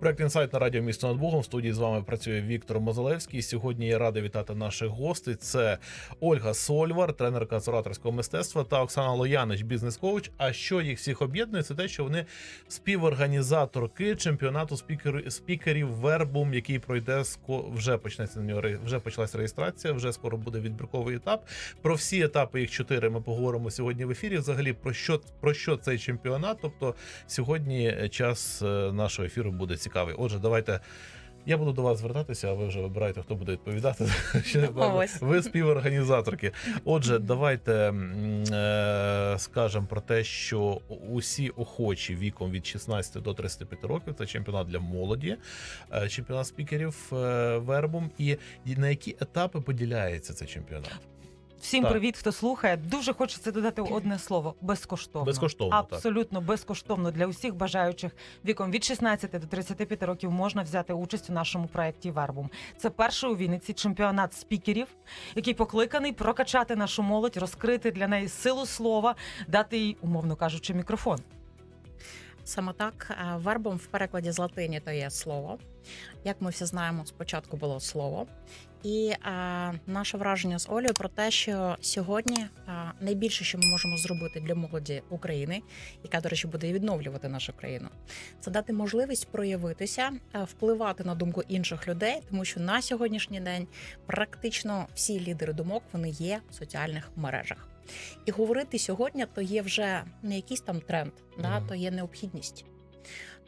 Проект інсайт на радіо місто над Богом. В студії з вами працює Віктор Мозолевський. Сьогодні я радий вітати наших гостей. Це Ольга Сольвар, тренерка з ораторського мистецтва, та Оксана Лоянич, бізнес-коуч. А що їх всіх об'єднує, це те, що вони співорганізаторки чемпіонату спікер, спікерів Вербум, який пройде вже почнеться на нього вже почалася реєстрація. Вже скоро буде відбірковий етап. Про всі етапи їх чотири ми поговоримо сьогодні в ефірі. Взагалі про що про що цей чемпіонат? Тобто сьогодні час е, нашого ефіру буде цікавий. Отже, давайте. Я буду до вас звертатися, а ви вже вибираєте, хто буде відповідати. Ви співорганізаторки. Отже, давайте е, скажемо про те, що усі охочі віком від 16 до 35 років це чемпіонат для молоді, е, чемпіонат спікерів е, вербом. І на які етапи поділяється цей чемпіонат? Всім Так. привіт, хто слухає. Дуже хочеться додати одне слово: безкоштовно. Безкоштовно, так. Абсолютно безкоштовно для усіх бажаючих віком від 16 до 35 років можна взяти участь у нашому проєкті Вербум. Це перший у Вінниці чемпіонат спікерів, який покликаний прокачати нашу молодь, розкрити для неї силу слова, дати їй, умовно кажучи, мікрофон. Саме так, е, вербом в перекладі з латині то є слово. Як ми всі знаємо, спочатку було слово. І е, наше враження з Олею про те, що сьогодні е, найбільше, що ми можемо зробити для молоді України, яка, до речі, буде відновлювати нашу країну, це дати можливість проявитися, впливати на думку інших людей, тому що на сьогоднішній день практично всі лідери думок вони є в соціальних мережах. І говорити сьогодні то є вже не якийсь там тренд, да, то є необхідність.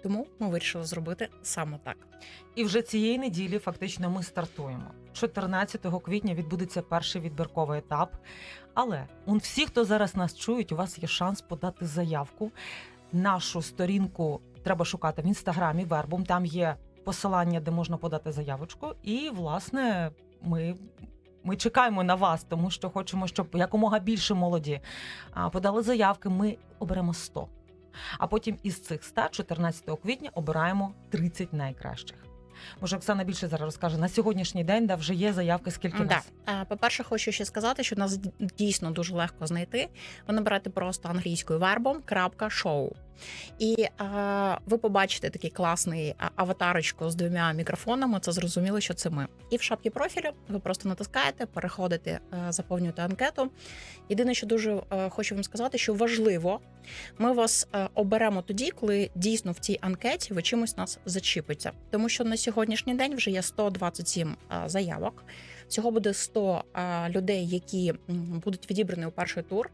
Тому ми вирішили зробити саме так. І вже цієї неділі фактично ми стартуємо. 14 квітня відбудеться перший відбірковий етап. Але у всі, хто зараз нас чують, у вас є шанс подати заявку. Нашу сторінку треба шукати в інстаграмі Вербум. Там є посилання, де можна подати заявочку. І, власне, ми. Ми чекаємо на вас, тому що хочемо, щоб якомога більше молоді подали заявки. Ми оберемо 100. А потім із цих 100 14 квітня обираємо 30 найкращих. Може, Оксана більше зараз розкаже на сьогоднішній день, де вже є заявки, скільки Да. нас. По-перше, хочу ще сказати, що нас дійсно дуже легко знайти. Ви набираєте просто англійською вербом крапка шоу. І е, ви побачите такий класний аватарочку з двома мікрофонами. Це зрозуміло, що це ми. І в шапці профілю ви просто натискаєте, переходите, е, заповнюєте анкету. Єдине, що дуже е, хочу вам сказати, що важливо, ми вас е, оберемо тоді, коли дійсно в цій анкеті ви чимось нас зачіпиться. Тому що на сьогоднішній день вже є 127 е, заявок. Всього буде 100 е, людей, які будуть відібрані у перший тур.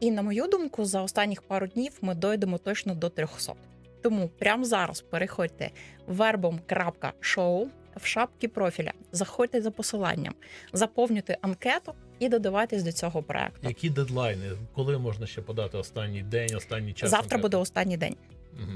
І на мою думку, за останніх пару днів ми дойдемо точно до 300. Тому прямо зараз переходьте verbom.show в шапки профіля, заходьте за посиланням, заповнюйте анкету і додавайтесь до цього проекту. Які дедлайни? Коли можна ще подати останній день, останній час? Завтра анкети? буде останній день.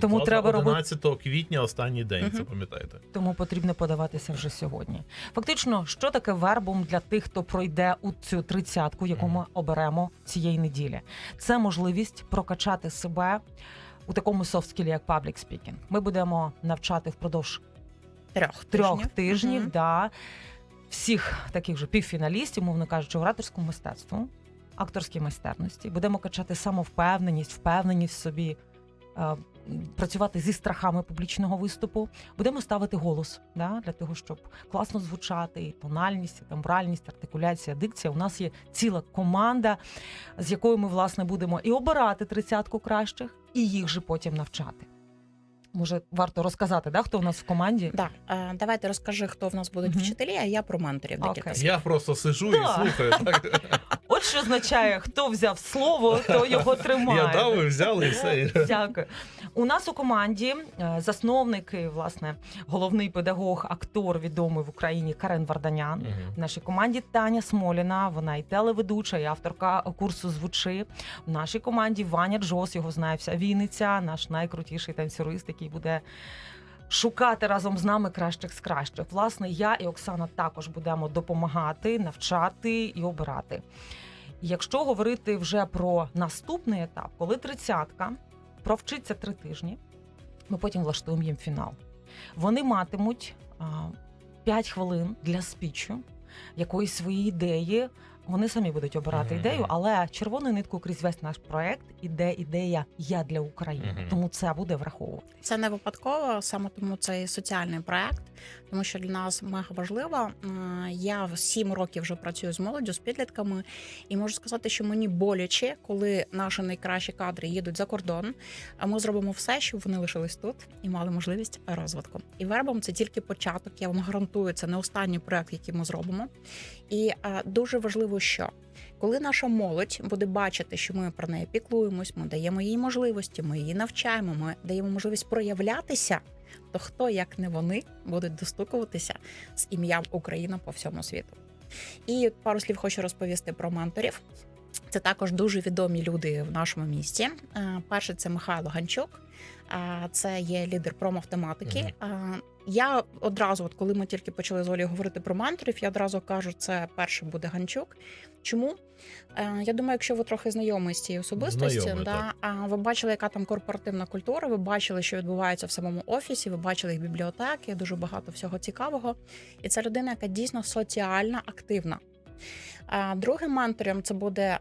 Тому Завтра треба робити- 11 квітня, останній день. Це пам'ятаєте? Тому потрібно подаватися вже сьогодні. Фактично, що таке вербум для тих, хто пройде у цю тридцятку, яку ми оберемо цієї неділі? Це можливість прокачати себе у такому софт-скілі, як public speaking. Ми будемо навчати впродовж Трьох трьох тижнів. Мгм. да, всіх таких же півфіналістів, мовно кажучи, ораторському мистецтву, акторській майстерності. Будемо качати самовпевненість, впевненість в собі. Працювати зі страхами публічного виступу, будемо ставити голос да, для того, щоб класно звучати, і тональність, і тембральність, артикуляція, дикція. У нас є ціла команда, з якою ми власне будемо і обирати тридцятку кращих, і їх же потім навчати. Може, варто розказати, да, хто у нас в команді? Да. Е, давайте розкажи, хто в нас будуть Мгм. вчителі, а я про менторів декілька Окей. Я просто сижу Да. і слухаю. Так? От що означає, хто взяв слово, то його тримає. Я дав, ви взяли і все. Дякую. У нас у команді е, засновник, і, власне, головний педагог, актор відомий в Україні Карен Варданян. Мгм. В нашій команді Таня Смоліна, вона і телеведуча, і авторка курсу звучи. В нашій команді Ваня Джос, його знає вся Вінниця, наш найкрутіший танцюрист, який буде. Шукати разом з нами кращих з кращих. Власне, я і Оксана також будемо допомагати, навчати і обирати. Якщо говорити вже про наступний етап, коли тридцятка провчиться три тижні, ми потім влаштуємо їм фінал. Вони матимуть 5 хвилин для спічу, якоїсь своєї ідеї, Вони самі будуть обирати Мгм, ідею, але червоною ниткою крізь весь наш проект іде ідея Я для України. Мгм. Тому це буде враховувати. Це не випадково, саме тому це і соціальний проект, тому що для нас мега важливо. Е, Я в сім років вже працюю з молоддю, з підлітками, і можу сказати, що мені боляче, коли наші найкращі кадри їдуть за кордон. А ми зробимо все, щоб вони лишились тут і мали можливість розвитку. І вербом це тільки початок. Я вам гарантую, це не останній проект, який ми зробимо. І е, дуже важливо, що коли наша молодь буде бачити, що ми про неї піклуємось, ми даємо їй можливості, ми її навчаємо, ми даємо можливість проявлятися, то хто, як не вони, будуть достукуватися з ім'ям Україна по всьому світу. І пару слів хочу розповісти про менторів. Це також дуже відомі люди в нашому місті. Е, Перший це Михайло Ганчук, Е, це є лідер промавтоматики. Е, Я одразу, от коли ми тільки почали з Олею говорити про менторів, я одразу кажу, це перший буде Ганчук. Чому? Е, Я думаю, якщо ви трохи знайомі з цією особистості, Знайомі, да, а ви бачили, яка там корпоративна культура, ви бачили, що відбувається в самому офісі, ви бачили їх бібліотеки, дуже багато всього цікавого. І це людина, яка дійсно соціально активна. Другим ментором це буде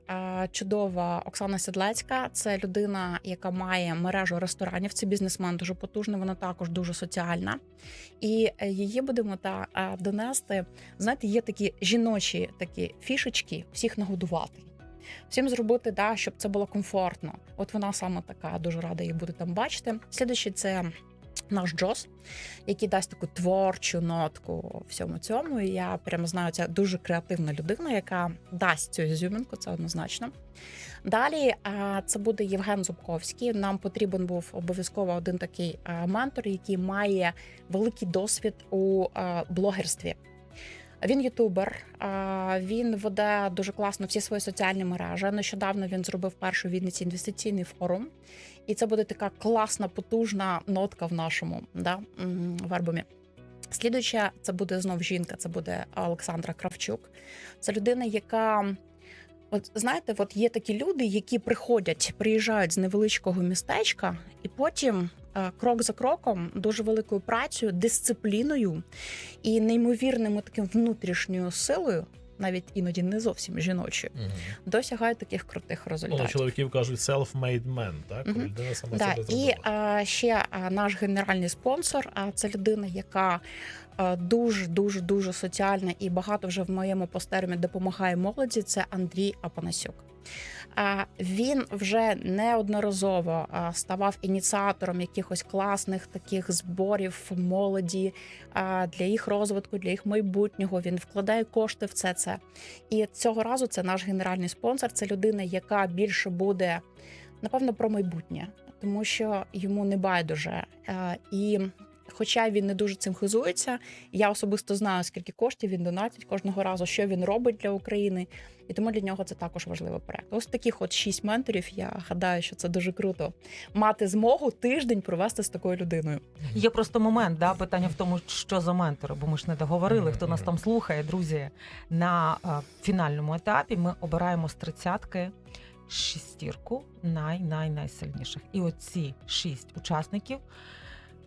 чудова Оксана Сідлецька. Це людина, яка має мережу ресторанів. Це бізнесмен дуже потужний. Вона також дуже соціальна. І е, її буде мета донести. Знаєте, є такі жіночі такі фішечки, всіх нагодувати. Всім зробити, да, щоб це було комфортно. От вона саме така, дуже рада її буде там бачити. Слідуючий це наш Джос, який дасть таку творчу нотку всьому цьому. І я прямо знаю, це дуже креативна людина, яка дасть цю зюмінку, це однозначно. Далі це буде Євген Зубковський. Нам потрібен був обов'язково один такий ментор, який має великий досвід у блогерстві. Він ютубер, він веде дуже класно всі свої соціальні мережі. Нещодавно він зробив першу в Вінниці інвестиційний форум, і це буде така класна, потужна нотка в нашому да, вербумі. Слідуюча це буде знов жінка, це буде Олександра Кравчук. Це людина, яка. От знаєте, от є такі люди, які приходять, приїжджають з невеличкого містечка, і потім крок за кроком, дуже великою працею, дисципліною і неймовірним таким внутрішньою силою, навіть іноді не зовсім жіночі Мгм. досягають таких крутих Ну, чоловіків кажуть self-made man, так? Коли людина сама Да, себе і а, ще а, наш генеральний спонсор. А це людина, яка дуже дуже дуже соціальна і багато вже в моєму постермі допомагає молоді. Це Андрій Апанасюк. Він вже неодноразово ставав ініціатором якихось класних таких зборів молоді для їх розвитку, для їх майбутнього. Він вкладає кошти в це. це. І цього разу це наш генеральний спонсор. Це людина, яка більше буде напевно про майбутнє, тому що йому не байдуже. Е, І хоча він не дуже цим хизується, я особисто знаю, скільки коштів він донатить кожного разу, що він робить для України, і тому для нього це також важливий проект. Ось таких от шість менторів. Я гадаю, що це дуже круто мати змогу тиждень провести з такою людиною. Є просто момент, да, питання в тому, що за ментори, бо ми ж не договорили, хто нас там слухає, друзі. На е, фінальному етапі ми обираємо з тридцятки шістірку най-най-найсильніших. І оці шість учасників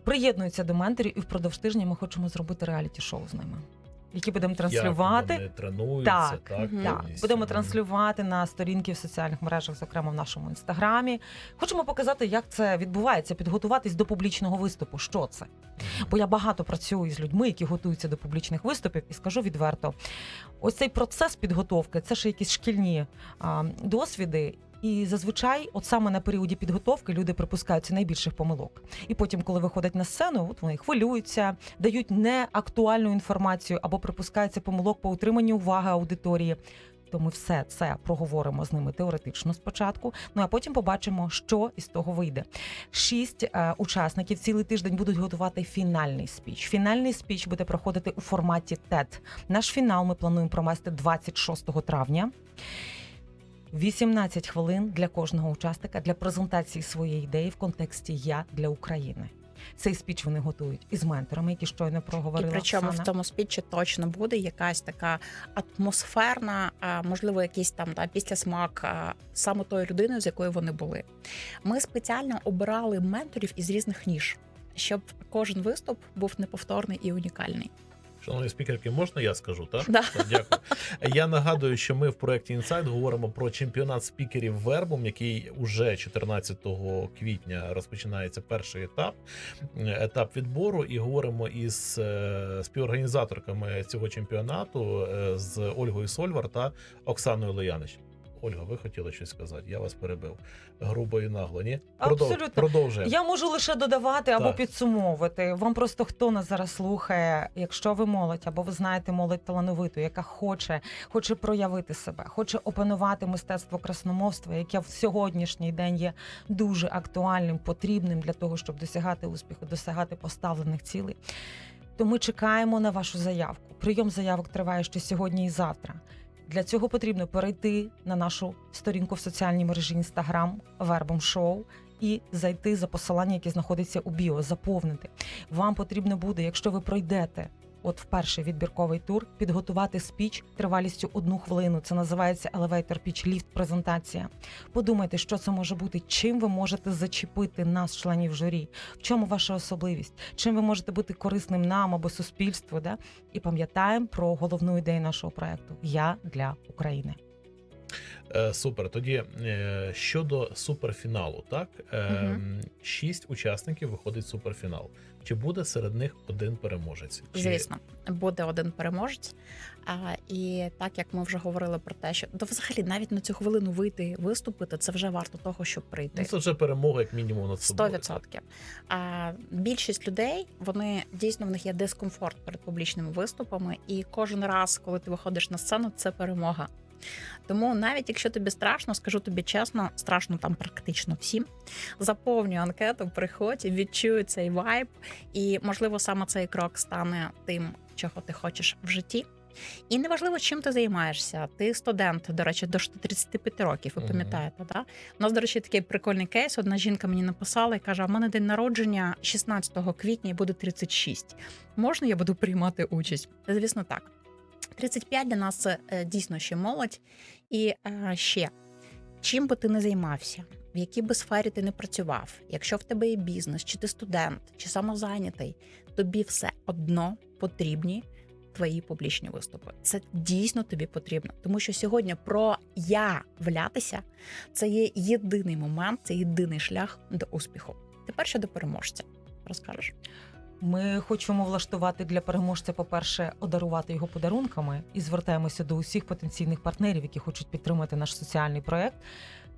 приєднуються до менторів, і впродовж тижня ми хочемо зробити реаліті-шоу з ними, які будемо транслювати. Як вони тренуються, Так, так, Мгм. Так, будемо транслювати на сторінки в соціальних мережах, зокрема в нашому інстаграмі. Хочемо показати, як це відбувається, підготуватись до публічного виступу. Що це? Бо я багато працюю з людьми, які готуються до публічних виступів, і скажу відверто: ось цей процес підготовки це ж якісь шкільні а, досвіди. І зазвичай, от саме на періоді підготовки, люди припускаються найбільших помилок. І потім, коли виходять на сцену, от вони хвилюються, дають неактуальну інформацію або припускаються помилок по утриманню уваги аудиторії. То ми все це проговоримо з ними теоретично спочатку. Ну а потім побачимо, що із того вийде. Шість е, учасників цілий тиждень будуть готувати фінальний спіч. Фінальний спіч буде проходити у форматі TED. Наш фінал ми плануємо провести 26 травня. 18 хвилин для кожного учасника для презентації своєї ідеї в контексті Я для України. Цей спіч вони готують із менторами, які щойно проговорила. І причому Оксана. в тому спічі точно буде якась така атмосферна, можливо, якийсь там да, післясмак саме тої людини, з якою вони були. Ми спеціально обирали менторів із різних ніж, щоб кожен виступ був неповторний і унікальний. Шановні спікерки, можна я скажу, так? Да. Так, Дякую. Я нагадую, що ми в проєкті Інсайд говоримо про чемпіонат спікерів Вербом, який уже 14 квітня розпочинається перший етап, етап відбору, і говоримо із е, співорганізаторками цього чемпіонату е, з Ольгою Сольвар та Оксаною Леянич. Ольга, ви хотіли щось сказати? Я вас перебив грубо і нагло. Ні? Абсолютно. Продовжуємо. Я можу лише додавати або Так. підсумовувати. Вам просто хто нас зараз слухає, якщо ви молодь, або ви знаєте молодь талановиту, яка хоче, хоче проявити себе, хоче опанувати мистецтво красномовства, яке в сьогоднішній день є дуже актуальним, потрібним для того, щоб досягати успіху, досягати поставлених цілей. То ми чекаємо на вашу заявку. Прийом заявок триває ще сьогодні і завтра. Для цього потрібно перейти на нашу сторінку в соціальній мережі Instagram Вербом Шоу і зайти за посилання, яке знаходиться у біо, заповнити. Вам потрібно буде, якщо ви пройдете. От в перший відбірковий тур підготувати спіч тривалістю одну хвилину. Це називається Elevator Pitch Lift презентація. Подумайте, що це може бути, чим ви можете зачепити нас, членів журі, в чому ваша особливість, чим ви можете бути корисним нам або суспільству. Да? І пам'ятаємо про головну ідею нашого проекту Я для України. Е, Супер. Тоді е, щодо суперфіналу, так Мгм. шість учасників виходить суперфінал. Чи буде серед них один переможець? Чи... Звісно, буде один переможець. А, і так як ми вже говорили про те, що то взагалі навіть на цю хвилину вийти виступити, це вже варто того, щоб прийти. Ну, це вже перемога, як мінімум над собою. 100%. А більшість людей вони дійсно в них є дискомфорт перед публічними виступами, і кожен раз, коли ти виходиш на сцену, це перемога. Тому навіть якщо тобі страшно, скажу тобі чесно, страшно там практично всім. Заповнюй анкету, приходь, відчуй цей вайб, і можливо саме цей крок стане тим, чого ти хочеш в житті. І неважливо, чим ти займаєшся. Ти студент, до речі, до 35 років, ви пам'ятаєте, так? У нас, до речі, такий прикольний кейс. Одна жінка мені написала і каже: а в мене день народження 16 квітня і буде 36. Можна я буду приймати участь? Звісно, так. 35 для нас е, дійсно ще молодь. І е, ще чим би ти не займався, в якій би сфері ти не працював, якщо в тебе є бізнес, чи ти студент, чи самозайнятий, тобі все одно потрібні твої публічні виступи. Це дійсно тобі потрібно, тому що сьогодні проявлятися це є єдиний момент, це єдиний шлях до успіху. Тепер щодо переможця, розкажеш. Ми хочемо влаштувати для переможця, по-перше, одарувати його подарунками і звертаємося до усіх потенційних партнерів, які хочуть підтримати наш соціальний проект.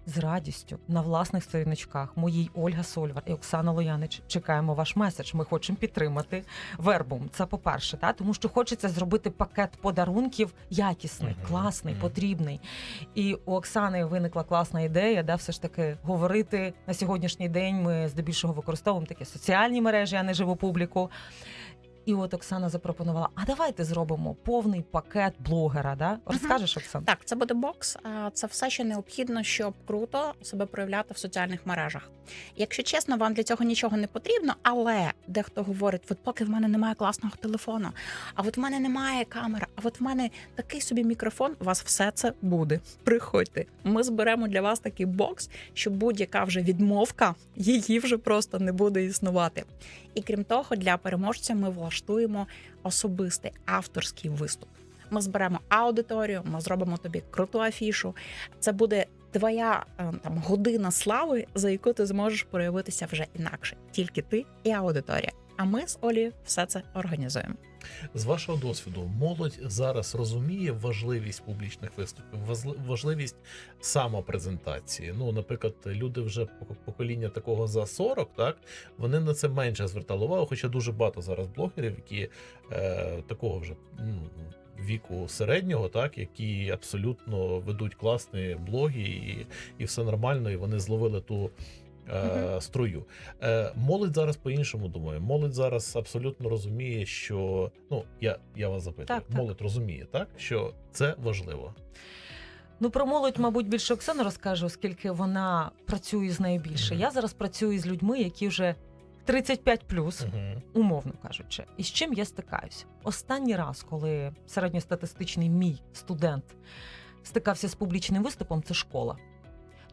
З радістю на власних сторіночках моїй Ольга Сольвар і Оксана Лоянич чекаємо ваш меседж. Ми хочемо підтримати вербум. Це по-перше, та тому що хочеться зробити пакет подарунків якісний, класний, потрібний. І у Оксани виникла класна ідея, да, все ж таки говорити на сьогоднішній день. Ми здебільшого використовуємо такі соціальні мережі, а не живу публіку. І от Оксана запропонувала: а давайте зробимо повний пакет блогера. Да? Розкажеш, Оксана? Так, це буде бокс. а Це все, що необхідно, щоб круто себе проявляти в соціальних мережах. Якщо чесно, вам для цього нічого не потрібно, але дехто говорить: от поки в мене немає класного телефону, а от в мене немає камери, а от в мене такий собі мікрофон. У вас все це буде. Приходьте. Ми зберемо для вас такий бокс, щоб будь-яка вже відмовка її вже просто не буде існувати. І крім того, для переможця ми влаштуємо особистий авторський виступ. Ми зберемо аудиторію, ми зробимо тобі круту афішу. Це буде твоя е, там година слави, за яку ти зможеш проявитися вже інакше. Тільки ти і аудиторія. А ми з Олі все це організуємо. З вашого досвіду, молодь зараз розуміє важливість публічних виступів, важли- важливість самопрезентації. Ну, наприклад, люди вже пок- покоління такого за 40, так вони на це менше звертали увагу. Хоча дуже багато зараз блогерів, які е, такого вже ну, віку середнього, так які абсолютно ведуть класні блоги, і, і все нормально, і вони зловили ту. е, Струю Е, молодь зараз по-іншому думає. Молодь зараз абсолютно розуміє, що ну я, я вас запитую, Так, так. молодь розуміє, так що це важливо. Ну про молодь, мабуть, більше Оксана розкаже, оскільки вона працює з нею більше. Мгм. Я зараз працюю з людьми, які вже 35 плюс. Угу. умовно кажучи, і з чим я стикаюся? Останній раз, коли середньостатистичний мій студент стикався з публічним виступом, це школа.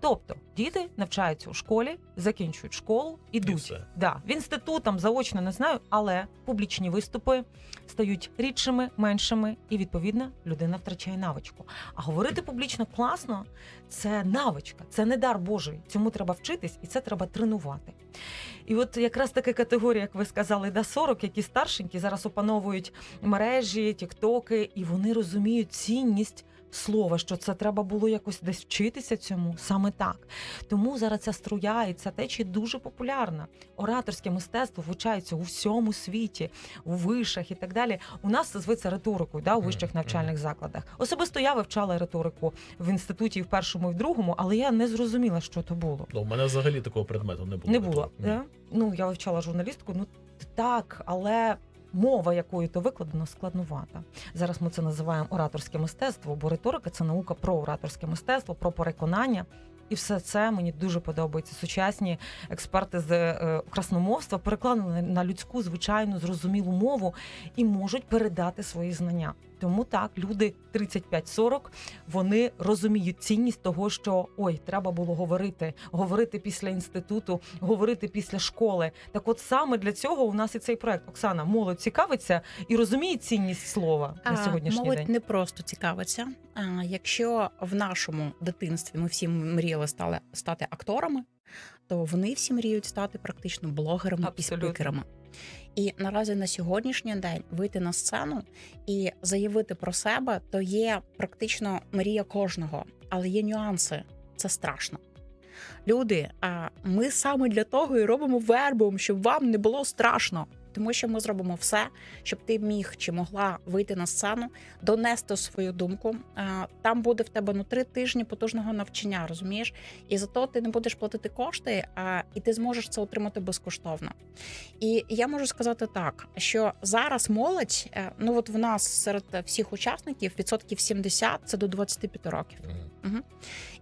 Тобто діти навчаються у школі, закінчують школу, ідуть. все. Да, в інститут там заочно не знаю, але публічні виступи стають рідшими, меншими, і відповідно людина втрачає навичку. А говорити публічно класно це навичка, це не дар Божий. Цьому треба вчитись, і це треба тренувати. І от якраз така категорія, як ви сказали, до 40, які старшенькі зараз опановують мережі, тіктоки, і вони розуміють цінність. Слова, що це треба було якось десь вчитися цьому саме так. Тому зараз ця струя і ця течія дуже популярна. Ораторське мистецтво вивчається у всьому світі, у вишах і так далі. У нас це зветься риторикою, да, у вищих навчальних закладах. Особисто я вивчала риторику в інституті і в першому, і в другому, але я не зрозуміла, що то було. Ну, у мене взагалі такого предмету не було. Не було. Да? Ну, я вивчала журналістику, ну так, але мова, якою то викладено, складнувата. Зараз ми це називаємо ораторське мистецтво, бо риторика це наука про ораторське мистецтво, про переконання. І все це мені дуже подобається. Сучасні експерти з е, красномовства перекладені на людську, звичайну, зрозумілу мову і можуть передати свої знання. Тому так, люди 35-40, вони розуміють цінність того, що ой, треба було говорити, говорити після інституту, говорити після школи. Так, от саме для цього у нас і цей проект. Оксана, молодь цікавиться і розуміє цінність слова на А, сьогоднішній молодь день. не просто цікавиться. А, якщо в нашому дитинстві ми всі мріяли стали стати акторами, то вони всі мріють стати практично блогерами Абсолютно. і спікерами. І наразі на сьогоднішній день вийти на сцену і заявити про себе то є практично мрія кожного, але є нюанси. Це страшно. Люди, а ми саме для того і робимо вербом, щоб вам не було страшно. Тому що ми зробимо все, щоб ти міг чи могла вийти на сцену, донести свою думку. Там буде в тебе ну три тижні потужного навчання, розумієш? І зато ти не будеш платити кошти, а і ти зможеш це отримати безкоштовно. І я можу сказати так, що зараз молодь, е, ну от в нас серед всіх учасників відсотків 70 – це до 25 років. Мгм.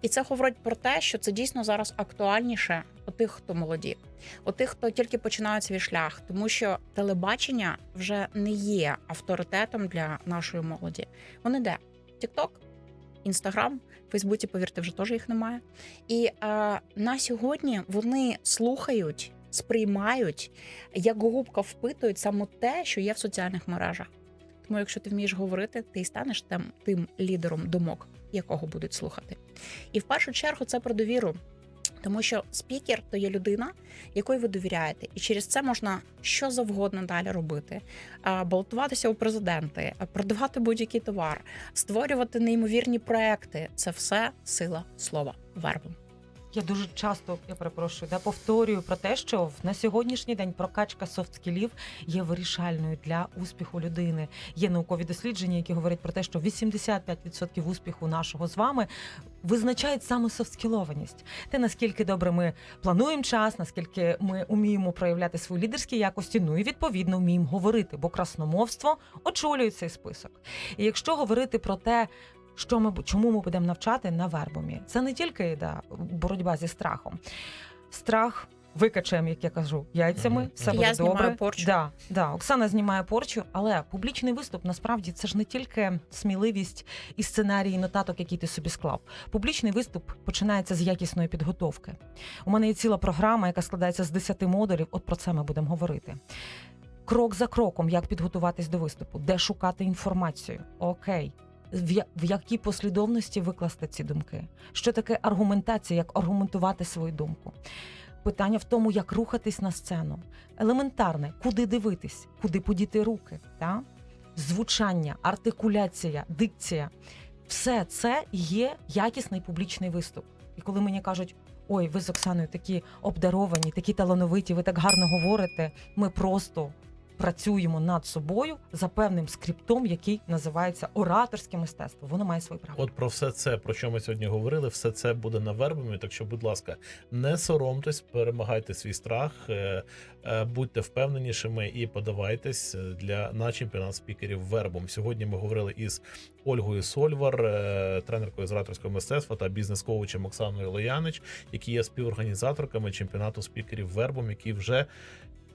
І це говорить про те, що це дійсно зараз актуальніше у тих, хто молоді, у тих, хто тільки починає свій шлях, тому що телебачення вже не є авторитетом для нашої молоді. Вони де? Тікток, Інстаграм, Фейсбуці, повірте, вже теж їх немає. І е, на сьогодні вони слухають, сприймають, як губка впитують саме те, що є в соціальних мережах. Тому, якщо ти вмієш говорити, ти і станеш тим, тим лідером думок, якого будуть слухати. І в першу чергу це про довіру. Тому що спікер то є людина, якої ви довіряєте, і через це можна що завгодно далі робити: балотуватися у президенти, продавати будь-який товар, створювати неймовірні проекти. Це все сила слова вербом. Я дуже часто я перепрошую, да, повторюю про те, що на сьогоднішній день прокачка софт-скілів є вирішальною для успіху людини. Є наукові дослідження, які говорять про те, що 85% успіху нашого з вами визначають саме софт-скілованість. Те наскільки добре ми плануємо час, наскільки ми вміємо проявляти свої лідерські якості, ну і відповідно вміємо говорити, бо красномовство очолює цей список. І якщо говорити про те, що ми чому ми будемо навчати на вербумі? Це не тільки да, боротьба зі страхом. Страх викачаємо, як я кажу, яйцями, все Я буде знімаю добре. порчу. Да, да, Оксана знімає порчу, але публічний виступ насправді це ж не тільки сміливість і сценарій і нотаток, які ти собі склав. Публічний виступ починається з якісної підготовки. У мене є ціла програма, яка складається з 10 модулів. От про це ми будемо говорити. Крок за кроком, як підготуватись до виступу, де шукати інформацію. Окей. В, якій послідовності викласти ці думки? Що таке аргументація, як аргументувати свою думку? Питання в тому, як рухатись на сцену. Елементарне, куди дивитись, куди подіти руки, та? звучання, артикуляція, дикція. Все це є якісний публічний виступ. І коли мені кажуть, ой, ви з Оксаною такі обдаровані, такі талановиті, ви так гарно говорите, ми просто працюємо над собою за певним скриптом, який називається ораторське мистецтво. Воно має свої правила. От про все це, про що ми сьогодні говорили, все це буде на вербумі. Так що, будь ласка, не соромтесь, перемагайте свій страх, е, е, будьте впевненішими і подавайтесь е, для на чемпіонат спікерів вербом. Сьогодні ми говорили із Ольгою Сольвар, тренеркою з ораторського мистецтва та бізнес-коучем Оксаною Лоянич, які є співорганізаторками чемпіонату спікерів вербом, які вже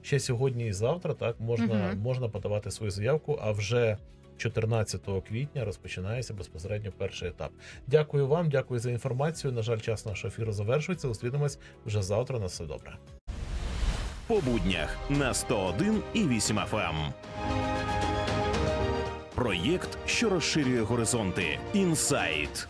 ще сьогодні і завтра так можна, Мгм. можна подавати свою заявку. А вже 14 квітня розпочинається безпосередньо перший етап. Дякую вам, дякую за інформацію. На жаль, час нашого ефіру завершується. Зустрінемось вже завтра. На все добре. по буднях на 101 і 8 FM. Проєкт, що розширює горизонти. Інсайт.